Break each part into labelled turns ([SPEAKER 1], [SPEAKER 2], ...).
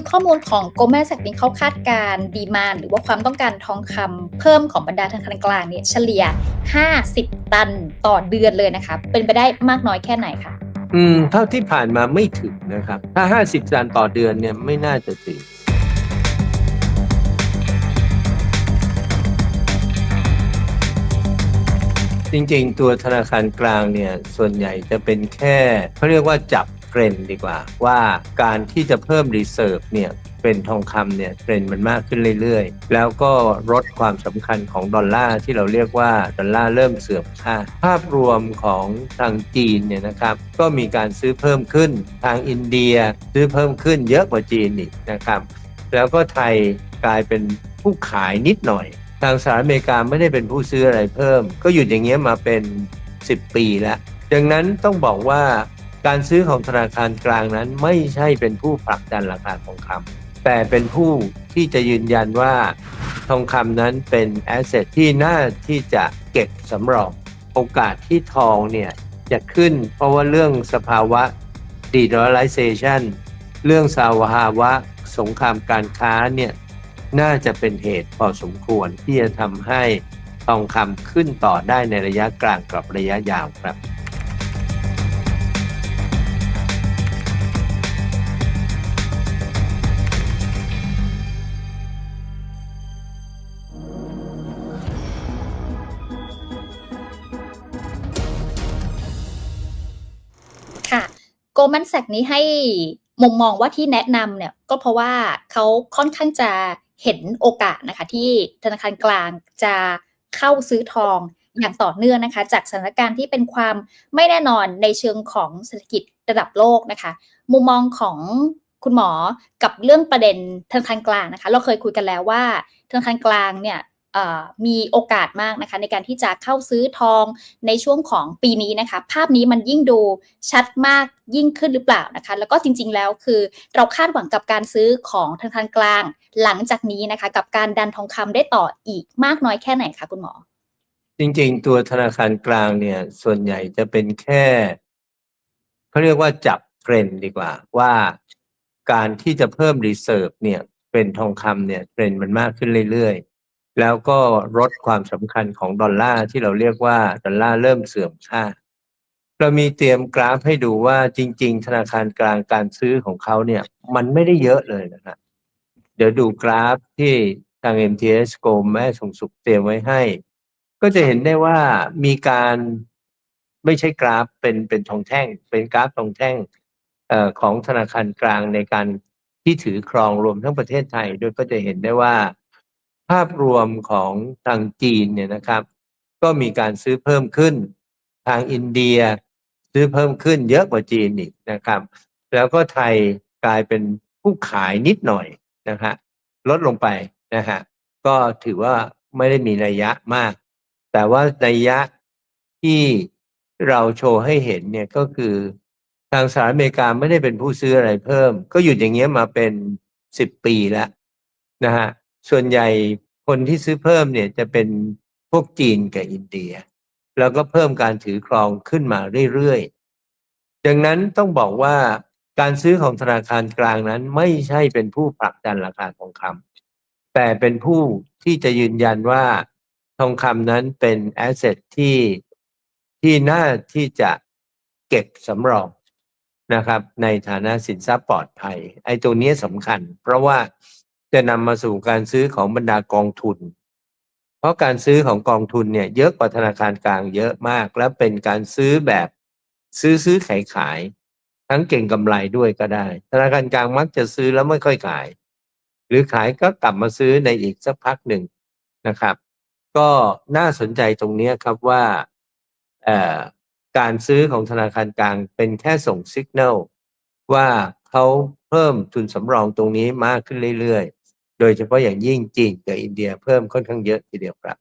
[SPEAKER 1] คือข้อมูลของ Goldman Sachs นี่เขาคาดการดีมานหรือว่าความต้องการทองคำเพิ่มของบรรดาธนาคารกลางเนี่ยเฉลี่ย 50 ตันต่อเดือนเลยนะคะ เป็นไปได้มากน้อยแค่ไหนคะ
[SPEAKER 2] อืมเท่าที่ผ่านมาไม่ถึงนะครับ ถ้า 50 ตันต่อเดือนเนี่ยไม่น่าจะถึงจริงๆ ตัวธนาคารกลางเนี่ยส่วนใหญ่จะเป็นแค่เขาเรียกว่าจับ เทรนดีกว่า ว่าการที่จะเพิ่มรีเซิร์ฟเนี่ยเป็นทองคำเนี่ยเทรนด์มันมากขึ้นเรื่อยๆ แล้วก็ลดความสำคัญของดอลลาร์ที่เราเรียกว่า ดอลลาร์เริ่มเสื่อมค่า ภาพรวมของทางจีนเนี่ยนะครับ ก็มีการซื้อเพิ่มขึ้นทางอินเดียซื้อเพิ่มขึ้นเยอะกว่าจีนอีกนะครับ แล้วก็ไทยกลายเป็นผู้ขายนิดหน่อย ทางสหรัฐอเมริกาไม่ได้เป็นผู้ซื้ออะไรเพิ่ม ก็หยุดอย่างเงี้ยมาเป็น 10 ปีแล้วดังนั้นต้องบอกว่า การซื้อของธนาคารกลางนั้นไม่ใช่เป็นผู้ผลักดันราคาทองคำแต่เป็นผู้ที่จะยืนยันว่าทองคำนั้นเป็นแอสเซทที่น่าที่จะเก็บสำรองโอกาสที่ทองเนี่ยจะขึ้นเพราะว่าเรื่องสภาวะ de-dollarization เรื่องสภาวะสงครามการค้าเนี่ยน่าจะเป็นเหตุพอสมควรที่จะทำให้ทองคำขึ้นต่อได้ในระยะกลางกับระยะยาวครับ
[SPEAKER 1] Goldman Sachs นี้ให้มุมมองว่าที่แนะนำเนี่ยก็เพราะว่าเขาค่อนข้างจะเห็นโอกาสนะคะ ที่ธนาคารกลางจะเข้าซื้อทองอย่างต่อเนื่องนะคะ จากสถานการณ์ที่เป็นความไม่แน่นอนในเชิงของเศรษฐกิจระดับโลกนะคะ มุมมองของคุณหมอกับเรื่องประเด็นธนาคารกลางนะคะ เราเคยคุยกันแล้วว่าธนาคารกลางเนี่ย มีโอกาสมากนะคะในการที่จะเข้าซื้อทองในช่วงของปีนี้นะคะ ภาพนี้มันยิ่งดูชัดมากยิ่งขึ้นหรือเปล่านะคะ แล้วก็จริงๆแล้วคือเราคาดหวังกับการซื้อของธนาคารกลางหลังจากนี้นะคะ กับการดันทองคำได้ต่ออีกมากน้อยแค่ไหนคะคุณหมอ
[SPEAKER 2] จริงๆ ตัวธนาคารกลางเนี่ยส่วนใหญ่จะเป็นแค่เขาเรียกว่าจับเทรนด์ดีกว่า ว่าการที่จะเพิ่มรีเซิร์ฟเนี่ยเป็นทองคำเนี่ยเทรนด์มันมากขึ้นเรื่อยๆ แล้วก็ลดความสำคัญของดอลลาร์ที่เราเรียกว่าดอลลาร์เริ่มเสื่อมค่า เรามีเตรียมกราฟให้ดูว่าจริง ๆ ธนาคารกลางการซื้อของเขาเนี่ย มันไม่ได้เยอะเลยนะครับเดี๋ยวดูกราฟที่ทาง MTS Go แม่ส่งสุขเตรียมไว้ให้ ก็จะเห็นได้ว่ามีการไม่ใช่กราฟเป็นเป็นทองแท่ง เป็นกราฟทองแท่งเอ่อของธนาคารกลางในการที่ถือครองรวมทั้งประเทศไทยด้วยก็จะเห็นได้ว่า ภาพรวมของทางจีนเนี่ยนะครับ ก็มีการซื้อเพิ่มขึ้น ทางอินเดียซื้อเพิ่มขึ้นเยอะกว่าจีนอีกนะครับ แล้วก็ไทยกลายเป็นผู้ขายนิดหน่อยนะฮะลดลงไปนะฮะก็ถือว่าไม่ได้มีนัยยะมาก แต่ว่านัยยะที่เราโชว์ให้เห็นเนี่ยก็คือทางสหรัฐอเมริกาไม่ได้เป็นผู้ซื้ออะไรเพิ่ม ก็หยุดอย่างเงี้ยมาเป็นสิบปีแล้วนะฮะ ส่วนใหญ่คนที่ซื้อเพิ่มเนี่ยจะเป็นพวกจีนกับอินเดีย แล้วก็เพิ่มการถือครองขึ้นมาเรื่อยๆ ดังนั้นต้องบอกว่าการซื้อของธนาคารกลางนั้นไม่ใช่เป็นผู้ผลักดันราคาทองคำแต่เป็นผู้ที่จะยืนยันว่าทองคำนั้นเป็นแอสเซทที่ที่น่าที่จะเก็บสำรองนะครับ ในฐานะสินทรัพย์ปลอดภัย ไอ้ตัวนี้สำคัญ เพราะว่า จะนำมาสู่การซื้อของบรรดากองทุน เพราะการซื้อของกองทุนเนี่ยเยอะกว่าธนาคารกลางเยอะมาก และเป็นการซื้อแบบซื้อซื้อขายขาย ทั้งเก่งกำไรด้วยก็ได้ ธนาคารกลางมักจะซื้อแล้วไม่ค่อยขาย หรือขายก็กลับมาซื้อในอีกสักพักหนึ่งนะครับ ก็น่าสนใจตรงนี้ครับว่าการซื้อของธนาคารกลางเป็นแค่ส่งสัญญาณว่าเขาเพิ่มทุนสำรองตรงนี้มากขึ้นเรื่อยๆ โดยเฉพาะอย่างยิ่งจีนกับอินเดียเพิ่มค่อนข้างเยอะทีเดียวครับ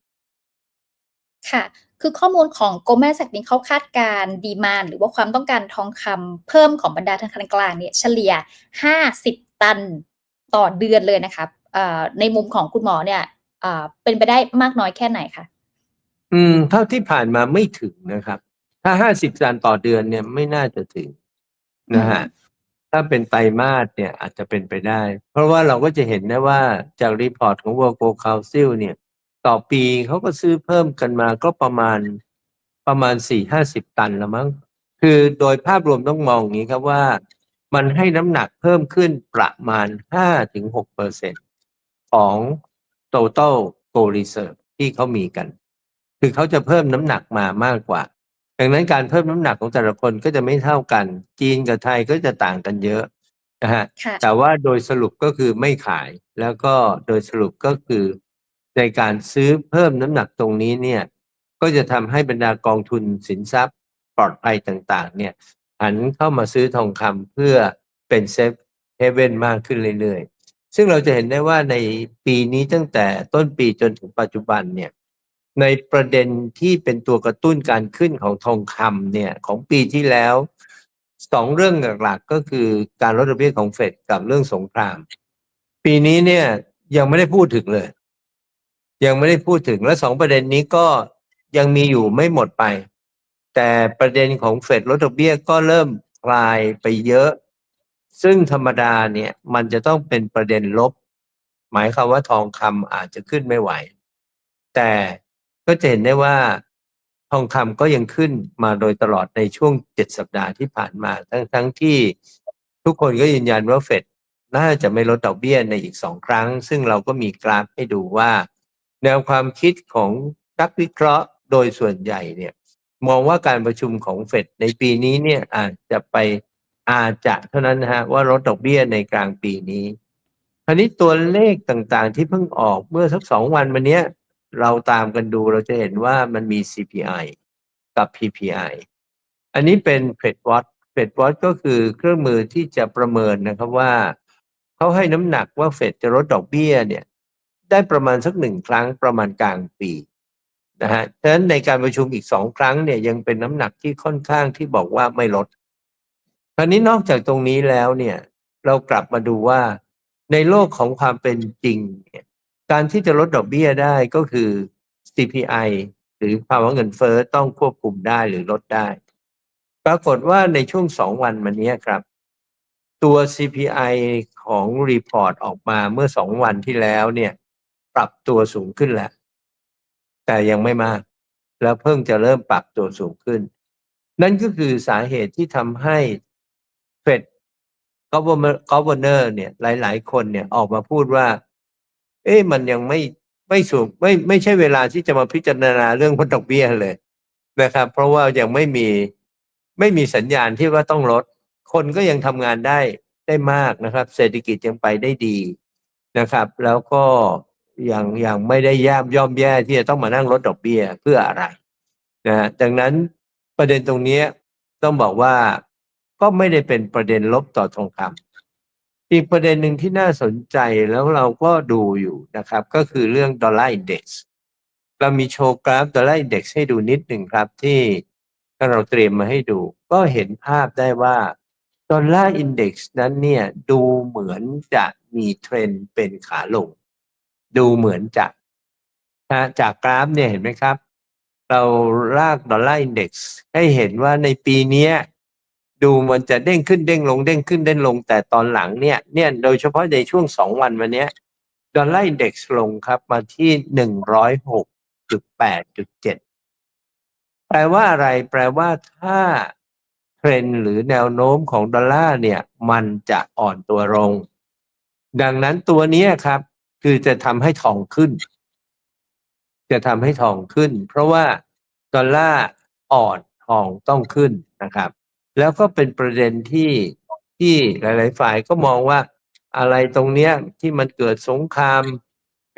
[SPEAKER 1] ค่ะ คือข้อมูลของ Goldman Sachs นี่เขาคาดการดีมานหรือว่าความต้องการทองคำเพิ่มของบรรดาธนาคารกลางเนี่ยเฉลี่ย 50 ตันต่อเดือนเลยนะคะเอ่อในมุมของคุณหมอเนี่ยเอ่อเป็นไปได้มากน้อยแค่ไหนคะ
[SPEAKER 2] อืม เท่าที่ผ่านมาไม่ถึงนะครับ ถ้าห้าสิบตันต่อเดือนเนี่ยไม่น่าจะถึงนะฮะ ถ้าเป็นไตรมาสเนี่ยอาจจะเป็นไปได้ เพราะว่าเราก็จะเห็นได้ว่าจากรีพอร์ตของ World Gold Council เนี่ย ต่อปีเขาก็ซื้อเพิ่มกันมาก็ประมาณประมาณสี่ห้าสิบตันละมั้ง คือโดยภาพรวมต้องมองอย่างนี้ครับว่า มันให้น้ำหนักเพิ่มขึ้นประมาณห้าถึงหกเปอร์เซ็นของ total gold reserve ที่เขามีกัน คือเขาจะเพิ่มน้ำหนักมามากกว่า ดังนั้นการเพิ่มน้ำหนักของแต่ละคนก็จะไม่เท่ากัน จีนกับไทยก็จะต่างกันเยอะนะฮะ
[SPEAKER 1] ค่ะ
[SPEAKER 2] แต่ว่าโดยสรุปก็คือไม่ขายแล้วก็โดยสรุปก็คือ ในการซื้อเพิ่มน้ำหนักตรงนี้เนี่ย ก็จะทำให้บรรดากองทุนสินทรัพย์ ปลอดภัยต่างๆ เนี่ยหันเข้ามาซื้อทองคำเพื่อเป็นเซฟเฮเว่นมากขึ้นเรื่อยๆ ซึ่งเราจะเห็นได้ว่าในปีนี้ตั้งแต่ต้นปีจนถึงปัจจุบันเนี่ย ในประเด็นที่เป็นตัวกระตุ้นการขึ้นของทองคำเนี่ยของปีที่แล้วสองเรื่องหลักๆก็คือการลดดอกเบี้ยของเฟดกับเรื่องสงคราม ปีนี้เนี่ยยังไม่ได้พูดถึงเลย ยังไม่ได้พูดถึงและสองประเด็นนี้ก็ยังมีอยู่ไม่หมดไป แต่ประเด็นของเฟดลดดอกเบี้ยก็เริ่มคลายไปเยอะ ซึ่งธรรมดาเนี่ยมันจะต้องเป็นประเด็นลบ หมายความว่าทองคำอาจจะขึ้นไม่ไหว แต่ ก็จะเห็นได้ว่าทองคำก็ยังขึ้นมาโดยตลอดในช่วงเจ็ดสัปดาห์ที่ผ่านมา ทั้งทั้งที่ทุกคนก็ยืนยันว่าเฟดน่าจะไม่ลดดอกเบี้ยในอีกสองครั้ง ซึ่งเราก็มีกราฟให้ดูว่า แนวความคิดของนักวิเคราะห์โดยส่วนใหญ่เนี่ยมองว่าการประชุมของเฟดในปีนี้เนี่ยอาจจะไปอาจจะเท่านั้นนะฮะว่าลดดอกเบี้ยในกลางปีนี้คราวนี้ตัวเลขต่างๆ ที่เพิ่งออกเมื่อสักสองวันมาเนี้ย เราตามกันดูเราจะเห็นว่ามันมี CPI กับ PPI อันนี้เป็น Fed Watch Fed Watch ก็คือเครื่องมือที่จะประเมินนะครับว่าเขาให้น้ำหนักว่าเฟดจะลดดอกเบี้ยเนี่ยได้ประมาณสักหนึ่งครั้งประมาณกลางปีนะฮะฉะนั้นในการประชุมอีกสองครั้งเนี่ยยังเป็นน้ำหนักที่ค่อนข้างที่บอกว่าไม่ลด คราวนี้นอกจากตรงนี้แล้วเนี่ยเรากลับมาดูว่าในโลกของความเป็นจริงเนี่ย การที่จะลดดอกเบี้ยได้ก็คือ CPI หรือภาวะเงินเฟ้อต้องควบคุมได้หรือลดได้ ปรากฏว่าในช่วงสองวันมานี้ครับ ตัว CPI ของรีพอร์ตออกมาเมื่อสองวันที่แล้วเนี่ย ปรับตัวสูงขึ้นแล้ว แต่ยังไม่มาก แล้วเพิ่งจะเริ่มปรับตัวสูงขึ้น นั่นก็คือสาเหตุที่ทำให้เฟดกอเวอร์เนอร์เนี่ยหลาย ๆ คนเนี่ยออกมาพูดว่า เอ๊ะมันยังไม่ไม่สูงไม่ไม่ใช่เวลาที่จะมาพิจารณาเรื่องลดดอกเบี้ยเลยนะครับ เพราะว่ายังไม่มีไม่มีสัญญาณที่ว่าต้องลด คนก็ยังทำงานได้ได้มากนะครับ เศรษฐกิจยังไปได้ดีนะครับ แล้วก็ยังยังไม่ได้ย่ามย่อมแย่ที่จะต้องมานั่งลดดอกเบี้ยเพื่ออะไรนะฮะดังนั้นประเด็นตรงนี้ต้องบอกว่าก็ไม่ได้เป็นประเด็นลบต่อทองคำ อีกประเด็นหนึ่งที่น่าสนใจแล้วเราก็ดูอยู่นะครับ ก็คือเรื่องดอลลาร์อินเด็กซ์เรามีโชว์กราฟดอลลาร์อินเด็กซ์ให้ดูนิดหนึ่งครับที่เราเตรียมมาให้ดู ก็เห็นภาพได้ว่าดอลลาร์อินเด็กซ์นั้นเนี่ยดูเหมือนจะมีเทรนเป็นขาลง ดูเหมือนจะนะจากกราฟเนี่ยเห็นไหมครับ เราลากดอลลาร์อินเด็กซ์ให้เห็นว่าในปีเนี้ย ดูมันจะเด้งขึ้นเด้งลงเด้งขึ้นเด้งลง แต่ตอนหลังเนี่ยเนี่ยโดยเฉพาะในช่วงสองวันวันนี้ดอลลาร์อินเด็กซ์ลงครับมาที่หนึ่งร้อยหกจุดแปดจุดเจ็ดแปลว่าอะไร แปลว่าถ้าเทรนหรือแนวโน้มของดอลลาร์เนี่ย มันจะอ่อนตัวลง ดังนั้นตัวนี้ครับ คือจะทำให้ทองขึ้น จะทำให้ทองขึ้น เพราะว่าดอลลาร์อ่อนทองต้องขึ้นนะครับ แล้วก็เป็นประเด็นที่ที่หลาย ๆ ฝ่ายก็มองว่าอะไรตรงเนี้ยที่มันเกิดสงคราม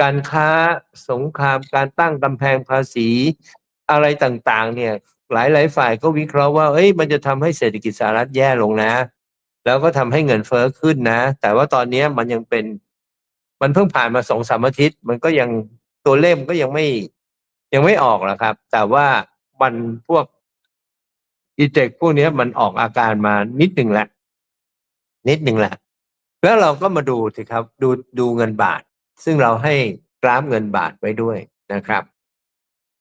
[SPEAKER 2] การค้าสงครามการตั้งกำแพงภาษีอะไรต่าง ๆ เนี่ยหลาย ๆ ฝ่ายก็วิเคราะห์ว่าเอ้ยมันจะทำให้เศรษฐกิจสหรัฐแย่ลงนะ แล้วก็ทำให้เงินเฟ้อขึ้นนะ แต่ว่าตอนเนี้ยมันยังเป็น มันเพิ่งผ่านมาสองสามอาทิตย์ มันก็ยังตัวเลขมันก็ยังไม่ยังไม่ออกหรอครับ แต่ว่ามันพวก อีเจกพวกเนี้ยมันออกอาการมานิดหนึ่งแหละ นิดหนึ่งแหละ แล้วเราก็มาดูสิครับ ดูดูเงินบาท ซึ่งเราให้กราฟเงินบาทไว้ด้วยนะครับ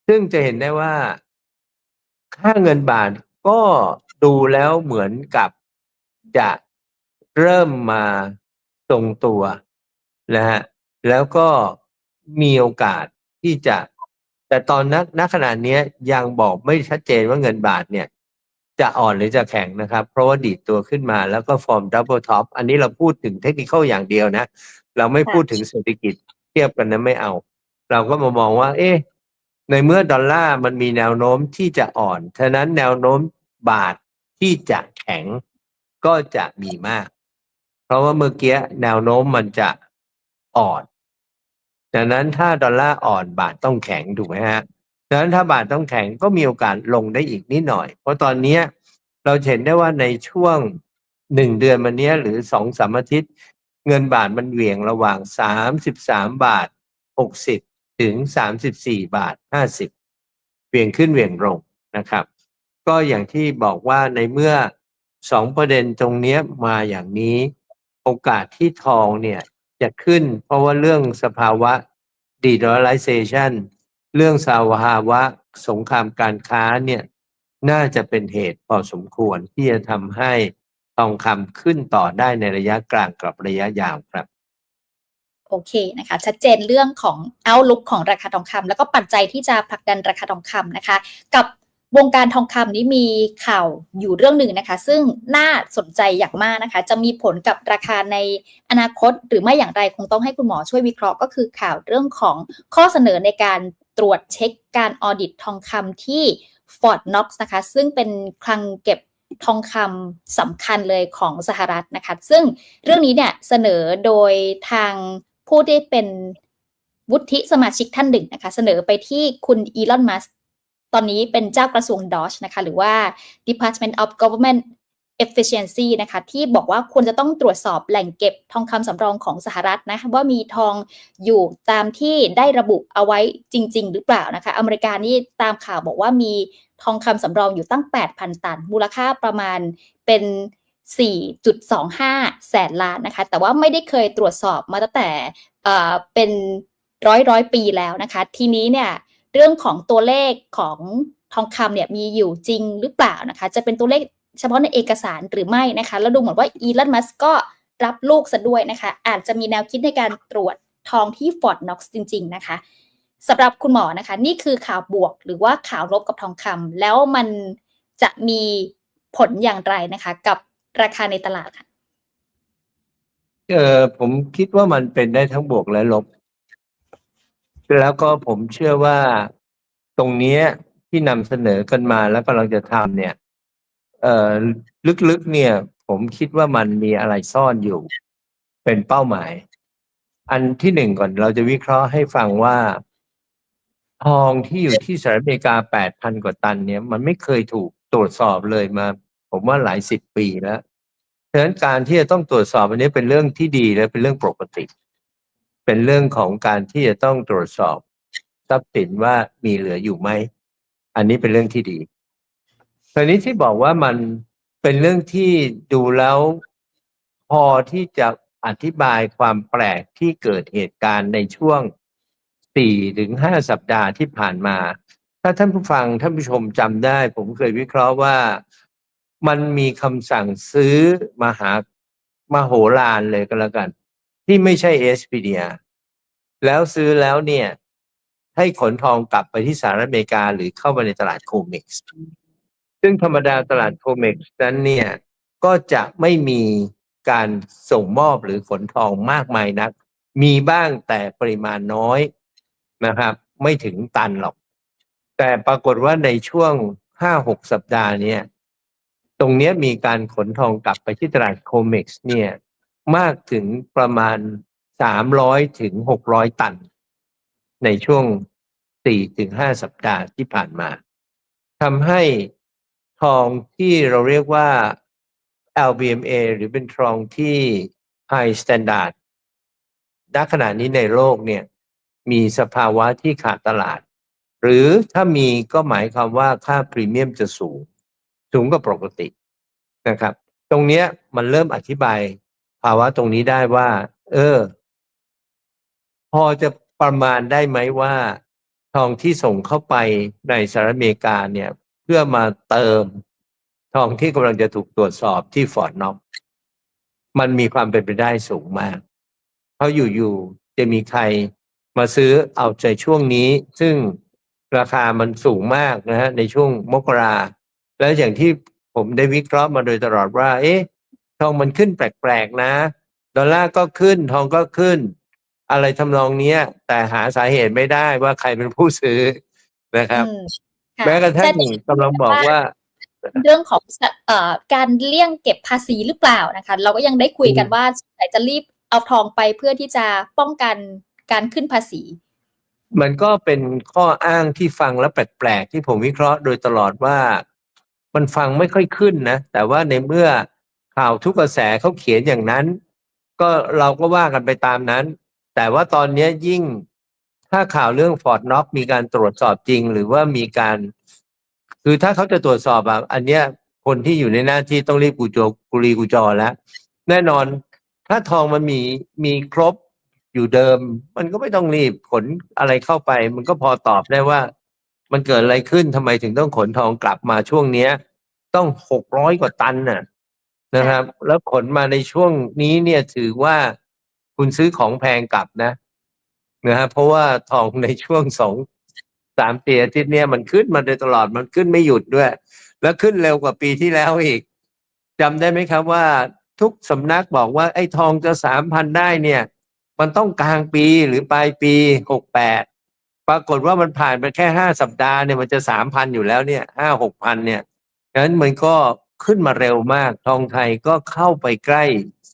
[SPEAKER 2] ซึ่งจะเห็นได้ว่า ค่าเงินบาทก็ดูแล้วเหมือนกับจะเริ่มมาทรงตัวนะฮะแล้วก็มีโอกาสที่จะ แต่ตอนนักณขณะเนี้ยยังบอกไม่ชัดเจนว่าเงินบาทเนี่ย จะอ่อนหรือจะแข็งนะครับ เพราะว่าดีดตัวขึ้นมาแล้วก็ฟอร์มดับเบิลท็อปอันนี้เราพูดถึงเทคนิคอย่างเดียวนะ เราไม่พูดถึงเศรษฐกิจเทียบกันนะไม่เอา เราก็มามองว่า เอ๊ะในเมื่อดอลลาร์มันมีแนวโน้มที่จะอ่อนฉะนั้นแนวโน้มบาทที่จะแข็งก็จะมีมาก เพราะว่าเมื่อกี้แนวโน้มมันจะอ่อนดังนั้นถ้าดอลลาร์อ่อนบาทต้องแข็งถูกไหมฮะ ดังนั้นถ้าบาทต้องแข็งก็มีโอกาสลงได้อีกนิดหน่อย เพราะตอนนี้เราเห็นได้ว่าในช่วงหนึ่งเดือนมาเนี้ยหรือสองสามอาทิตย์ เงินบาทมันเหวี่ยงระหว่างสามสิบสามบาทหกสิบถึงสามสิบสี่บาทห้าสิบเหวี่ยงขึ้นเหวี่ยงลงนะครับ ก็อย่างที่บอกว่าในเมื่อสองประเด็นตรงเนี้ยมาอย่างนี้ โอกาสที่ทองเนี่ยจะขึ้นเพราะว่าเรื่องสภาวะ de-dollarization เรื่องสภาวะสงครามการค้าเนี่ยน่าจะเป็นเหตุพอสมควรที่จะทำให้ทองคำขึ้นต่อได้ในระยะกลางกับระยะยาวครับ
[SPEAKER 1] โอเคนะคะชัดเจนเรื่องของ outlook ของราคาทองคำแล้วก็ปัจจัยที่จะผลักดันราคาทองคำนะคะ กับวงการทองคำนี้มีข่าวอยู่เรื่องหนึ่งนะคะ ซึ่งน่าสนใจอย่างมากนะคะ จะมีผลกับราคาในอนาคตหรือไม่อย่างไรคงต้องให้คุณหมอช่วยวิเคราะห์ก็คือข่าวเรื่องของข้อเสนอในการ ตรวจเช็คการออดิตทองคำที่ Fort Knox นะคะ ซึ่งเป็นคลังเก็บทองคำสำคัญเลยของสหรัฐนะคะ ซึ่งเรื่องนี้เนี่ยเสนอโดยทางผู้ที่เป็นวุฒิสมาชิกท่านหนึ่งนะคะ เสนอไปที่คุณอีลอนมัสตอนนี้เป็นเจ้ากระทรวงดอชนะคะ หรือว่า Department of Government Efficiency นะคะที่บอกว่าควรจะต้องตรวจสอบแหล่งเก็บทองคำสำรองของสหรัฐนะว่ามีทองอยู่ตามที่ได้ระบุเอาไว้จริง ๆ หรือเปล่านะคะอเมริกานี่ตามข่าวบอกว่ามีทองคำสำรองอยู่ตั้ง 8,000 ตัน มูลค่าประมาณเป็น 4.25 แสนล้านนะคะแต่ว่าไม่ได้เคยตรวจสอบมาตั้งแต่เอ่อเป็นร้อยร้อยปีแล้วนะคะทีนี้เนี่ยเรื่องของตัวเลขของทองคำเนี่ยมีอยู่จริงหรือเปล่านะคะ จะเป็นตัวเลข เฉพาะในเอกสารหรือไม่นะคะ แล้วดูเหมือนว่าอีลอนมัสก็รับลูกซะด้วยนะคะ อาจจะมีแนวคิดในการตรวจทองที่ฟอร์ดน็อกซ์จริง ๆ นะคะสำหรับคุณหมอนะคะ นี่คือข่าวบวกหรือว่าข่าวลบกับทองคำแล้วมันจะมีผลอย่างไรนะคะ กับราคาในตลาดค่ะ
[SPEAKER 2] เออผมคิดว่ามันเป็นได้ทั้งบวกและลบ แล้วก็ผมเชื่อว่าตรงนี้ที่นำเสนอกันมาแล้วกำลังจะทำเนี่ย เอ่อลึกๆเนี่ย ผมคิดว่ามันมีอะไรซ่อนอยู่ เป็นเป้าหมาย อันที่หนึ่งก่อนเราจะวิเคราะห์ให้ฟังว่า ทองที่อยู่ที่สหรัฐอเมริกาแปดพันกว่าตัน เนี่ย มันไม่เคยถูกตรวจสอบเลยมา ผมว่าหลายสิบปีแล้วฉะนั้นการที่จะต้องตรวจสอบอันนี้เป็นเรื่องที่ดีและเป็นเรื่องปกติ เป็นเรื่องของการที่จะต้องตรวจสอบทรัพย์สินว่ามีเหลืออยู่ไหม อันนี้เป็นเรื่องที่ดี ตอนนี้ที่บอกว่ามันเป็นเรื่องที่ดูแล้ว พอที่จะอธิบายความแปลกที่เกิดเหตุการณ์ในช่วงสี่ถึงห้าสัปดาห์ที่ผ่านมา ถ้าท่านผู้ฟังท่านผู้ชมจำได้ ผมเคยวิเคราะห์ว่ามันมีคำสั่งซื้อมหามาโหฬารเลยก็แล้วกัน ที่ไม่ใช่เอสพีเดียแล้วซื้อแล้วเนี่ย ให้ขนทองกลับไปที่สหรัฐอเมริกาหรือเข้ามาในตลาดโคม็กซ์ ซึ่งธรรมดาตลาดโคเม็กซ์นั้นเนี่ยก็จะไม่มีการส่งมอบหรือขนทองมากมายนัก มีบ้างแต่ปริมาณน้อยนะครับ ไม่ถึงตันหรอก แต่ปรากฏว่าในช่วงห้าหกสัปดาห์เนี่ยตรงนี้มีการขนทองกลับไปที่ตลาดโคเม็กซ์เนี่ยมากถึงประมาณสามร้อยถึงหกร้อยตัน ในช่วงสี่ถึงห้าสัปดาห์ที่ผ่านมาทำให้ ทองที่เราเรียกว่า LBMA หรือเป็นทองที่ High Standard ณขณะนี้ในโลกเนี่ยมีสภาวะที่ขาดตลาด หรือถ้ามีก็หมายความว่าค่าพรีเมียมจะสูง สูงกว่าปกตินะครับ ตรงเนี้ยมันเริ่มอธิบายภาวะตรงนี้ได้ว่า เออ พอจะประมาณได้ไหมว่า ทองที่ส่งเข้าไปในสหรัฐอเมริกาเนี่ย พื่อมาเติมทองที่กำลังจะถูกตรวจสอบที่ฟอร์ดน็อกมันมีความเป็นไปได้สูงมาก เพราะอยู่ๆจะมีใครมาซื้อเอาใจช่วงนี้ ซึ่งราคามันสูงมากนะฮะในช่วงมกรา แล้วอย่างที่ผมได้วิเคราะห์มาโดยตลอดว่า เอ๊ะ ทองมันขึ้นแปลกๆนะ ดอลลาร์ก็ขึ้นทองก็ขึ้น อะไรทำนองเนี้ย แต่หาสาเหตุไม่ได้ว่าใครเป็นผู้ซื้อนะครับ แม้กระทั่ง
[SPEAKER 1] แสดง
[SPEAKER 2] กำลังบอกว่า
[SPEAKER 1] เรื่องของสะเอ่อการเลี่ยงเก็บภาษีหรือเปล่านะคะ เราก็ยังได้คุยกัน
[SPEAKER 2] อืม
[SPEAKER 1] ว่าสงสัยจะรีบเอาทองไปเพื่อที่จะป้องกันการขึ้นภาษี
[SPEAKER 2] มันก็เป็นข้ออ้างที่ฟังแล้วแปลกๆที่ผมวิเคราะห์โดยตลอดว่า มันฟังไม่ค่อยขึ้นนะ แต่ว่าในเมื่อข่าวทุกกระแสเขาเขียนอย่างนั้น ก็เราก็ว่ากันไปตามนั้น แต่ว่าตอนเนี้ยยิ่ง ถ้าข่าวเรื่องฟอร์ดน็อกมีการตรวจสอบจริง หรือว่ามีการ คือถ้าเขาจะตรวจสอบอะอันเนี้ยคนที่อยู่ในหน้าที่ต้องรีบกูโจกุรีกูจอแล้ว แน่นอน ถ้าทองมันมีมีครบอยู่เดิม มันก็ไม่ต้องรีบขนอะไรเข้าไป มันก็พอตอบได้ว่า มันเกิดอะไรขึ้นทำไมถึงต้องขนทองกลับมาช่วงเนี้ย ต้องหกร้อยกว่าตันน่ะนะครับ แล้วขนมาในช่วงนี้เนี่ยถือว่าคุณซื้อของแพงกลับนะ นะฮะเพราะว่าทองในช่วงสองสามปีอาทิตย์เนี่ยมันขึ้นมาโดยตลอดมันขึ้นไม่หยุดด้วย แล้วขึ้นเร็วกว่าปีที่แล้วอีกจำได้ไหมครับว่าทุกสำนักบอกว่าไอ้ทองจะสามพันได้เนี่ย มันต้องกลางปีหรือปลายปีหกแปดปรากฏว่ามันผ่านไปแค่ห้าสัปดาห์เนี่ยมันจะสามพันอยู่แล้วเนี่ยห้าหกพันเนี่ยงั้นมันก็ขึ้นมาเร็วมาก ทองไทยก็เข้าไปใกล้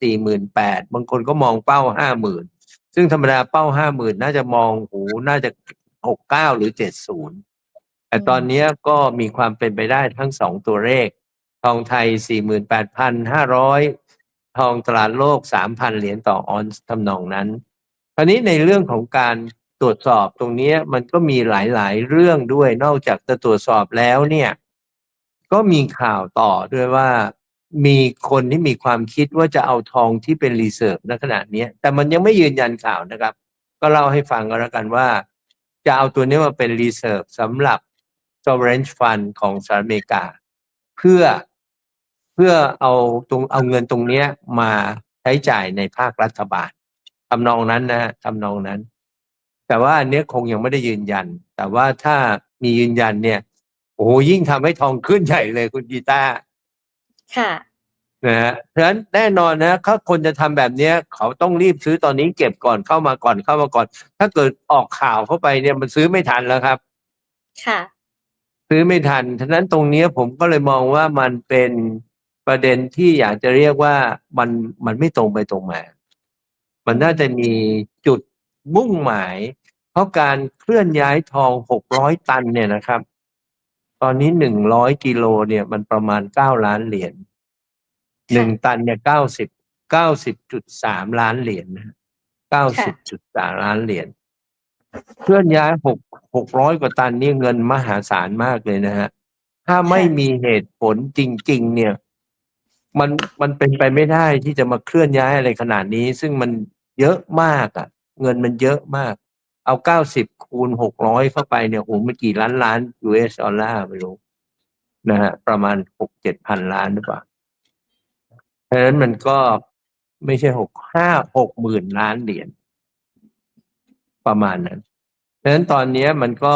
[SPEAKER 2] สี่หมื่นแปดบางคนก็มองเป้าห้าหมื่น ซึ่งธรรมดาเป้าห้าหมื่นน่าจะมองโหน่าจะหกเก้าหรือเจ็ดศูนย์แต่ตอนนี้ก็มีความเป็นไปได้ทั้งสองตัวเลข ทองไทย48,500ทองตลาดโลก3,000เหรียญต่อออนซ์ทำนองนั้นคราวนี้ในเรื่องของการตรวจสอบตรงนี้มันก็มีหลาย ๆ เรื่องด้วยนอกจากจะตรวจสอบแล้วเนี่ย ก็มีข่าวต่อด้วยว่า มีคนที่มีความคิดว่าจะเอาทองที่เป็นรีเซิร์ฟณขณะนี้แต่มันยังไม่ยืนยันข่าวนะครับ ก็เล่าให้ฟังก็แล้วกันว่า จะเอาตัวนี้มาเป็นรีเซิร์ฟสำหรับ sovereign fund ของสหรัฐอเมริกา เพื่อเพื่อเอาตรงเอาเงินตรงนี้มาใช้จ่ายในภาครัฐบาลทำนองนั้นนะทำนองนั้น แต่ว่าอันนี้คงยังไม่ได้ยืนยัน แต่ว่าถ้ามียืนยันเนี่ยโอ้โหยิ่งทำให้ทองขึ้นใหญ่เลยคุณกีตาร์
[SPEAKER 1] ค่ะ
[SPEAKER 2] นะฮะเพราะฉะนั้นแน่นอนนะถ้าคนจะทำแบบเนี้ย เขาต้องรีบซื้อตอนนี้เก็บก่อนเข้ามาก่อนเข้ามาก่อน ถ้าเกิดออกข่าวเข้าไปเนี่ยมันซื้อไม่ทันแล้วครับ
[SPEAKER 1] ค่ะ
[SPEAKER 2] ซื้อไม่ทันฉะนั้นตรงเนี้ยผมก็เลยมองว่ามันเป็นประเด็นที่อยากจะเรียกว่ามันมันไม่ตรงไปตรงมา มันน่าจะมีจุดมุ่งหมาย เพราะการเคลื่อนย้ายทองหกร้อยตันเนี่ยนะครับ ตอนนี้หนึ่งร้อยกิโลเนี่ยมันประมาณเก้าล้านเหรียญหนึ่งตันเนี่ยเก้าสิบเก้าสิบจุดสามล้านเหรียญนะเก้าสิบจุดสามล้านเหรียญเคลื่อนย้ายหกหกร้อยกว่าตันนี่เงินมหาศาลมากเลยนะฮะ ถ้าไม่มีเหตุผลจริง ๆ เนี่ย มันมันเป็นไปไม่ได้ที่จะมาเคลื่อนย้ายอะไรขนาดนี้ ซึ่งมันเยอะมากอะ่ะ เงินมันเยอะมาก เอาเก้าสิบคูณหกร้อยเข้าไปเนี่ยโอ้โหมันกี่ล้านล้าน US ดอลลาร์ไม่รู้นะฮะประมาณหกเจ็ดพันล้านหรือเปล่าเพราะฉะนั้นมันก็ไม่ใช่หกห้าหกหมื่นล้านเหรียญประมาณนั้นเพราะฉะนั้นตอนเนี้ยมันก็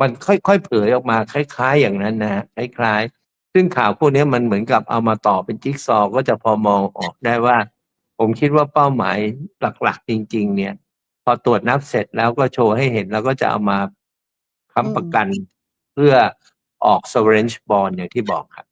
[SPEAKER 2] มันค่อยๆเผยออกมาคล้าย ๆ อย่างนั้นนะคล้ายๆ ซึ่งข่าวพวกนี้มันเหมือนกับเอามาต่อเป็นจิ๊กซอว์ก็จะพอมองออกได้ว่า ผมคิดว่าเป้าหมายหลัก ๆ จริง ๆ เนี่ย พอตรวจนับเสร็จแล้วก็โชว์ให้เห็นแล้วก็จะเอามาค้ำประกันเพื่อออก sovereign bond อย่างที่บอกครับ